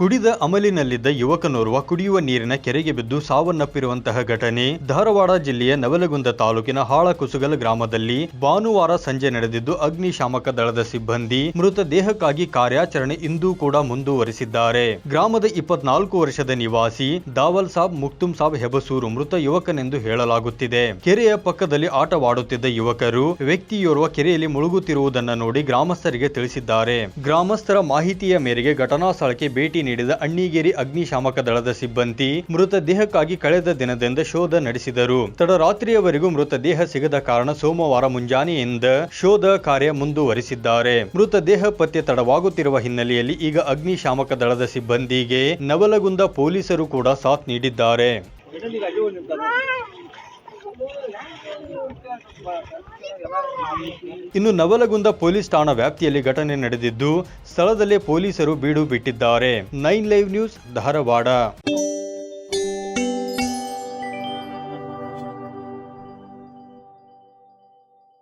ಕುಡಿದ ಅಮಲಿನಲ್ಲಿದ್ದ ಯುವಕನೋರ್ವ ಕುಡಿಯುವ ನೀರಿನ ಕೆರೆಗೆ ಬಿದ್ದು ಸಾವನ್ನಪ್ಪಿರುವಂತಹ ಘಟನೆ. ಧಾರವಾಡ ಜಿಲ್ಲೆಯ ನವಲಗುಂದ ತಾಲೂಕಿನ ಹಾಳಕುಸುಗಲ್ ಗ್ರಾಮದಲ್ಲಿ ಭಾನುವಾರ ಸಂಜೆ ನಡೆದಿದ್ದು ಅಗ್ನಿಶಾಮಕ ದಳದ ಸಿಬ್ಬಂದಿ ಮೃತ ದೇಹಕ್ಕಾಗಿ ಕಾರ್ಯಾಚರಣೆ ಇಂದೂ ಕೂಡ ಮುಂದುವರಿಸಿದ್ದಾರೆ. ಗ್ರಾಮದ ಇಪ್ಪತ್ನಾಲ್ಕು ವರ್ಷದ ನಿವಾಸಿ ದಾವಲ್ ಸಾಬ್, ಮುಕ್ತುಂ ಸಾಬ್ ಹೆಬಸೂರು ಮೃತ ಯುವಕನೆಂದು ಹೇಳಲಾಗುತ್ತಿದೆ. ಕೆರೆಯ ಪಕ್ಕದಲ್ಲಿ ಆಟವಾಡುತ್ತಿದ್ದ ಯುವಕರು ವ್ಯಕ್ತಿಯೋರ್ವ ಕೆರೆಯಲ್ಲಿ ಮುಳುಗುತ್ತಿರುವುದನ್ನು ನೋಡಿ ಗ್ರಾಮಸ್ಥರಿಗೆ ತಿಳಿಸಿದ್ದಾರೆ. ಗ್ರಾಮಸ್ಥರ ಮಾಹಿತಿಯ ಮೇರೆಗೆ ಘಟನಾ ಸ್ಥಳಕ್ಕೆ ಭೇಟಿ ನೀಡಿದ ಅಣ್ಣಿಗೇರಿ ಅಗ್ನಿಶಾಮಕ ದಳದ ಸಿಬ್ಬಂದಿ ಮೃತ ದೇಹಕ್ಕಾಗಿ ಕಳೆದ ದಿನದಿಂದ ಶೋಧ ನಡೆಸಿದರು. ತಡರಾತ್ರಿಯವರೆಗೂ ಮೃತ ದೇಹ ಸಿಗದ ಕಾರಣ ಸೋಮವಾರ ಮುಂಜಾನೆಯಿಂದ ಶೋಧ ಕಾರ್ಯ ಮುಂದುವರಿಸಿದ್ದಾರೆ. ಮೃತ ದೇಹ ಪತ್ತೆ ತಡವಾಗುತ್ತಿರುವ ಹಿನ್ನೆಲೆಯಲ್ಲಿ ಈಗ ಅಗ್ನಿಶಾಮಕ ದಳದ ಸಿಬ್ಬಂದಿಗೆ ನವಲಗುಂದ ಪೊಲೀಸರು ಕೂಡ ಸಾಥ್ ನೀಡಿದ್ದಾರೆ. ಇನ್ನು ನವಲಗುಂದ ಪೊಲೀಸ್ ಠಾಣಾ ವ್ಯಾಪ್ತಿಯಲ್ಲಿ ಘಟನೆ ನಡೆದಿದ್ದು, ಸ್ಥಳದಲ್ಲೇ ಪೊಲೀಸರು ಬೀಡು ಬಿಟ್ಟಿದ್ದಾರೆ. Nine live news, Dharwad.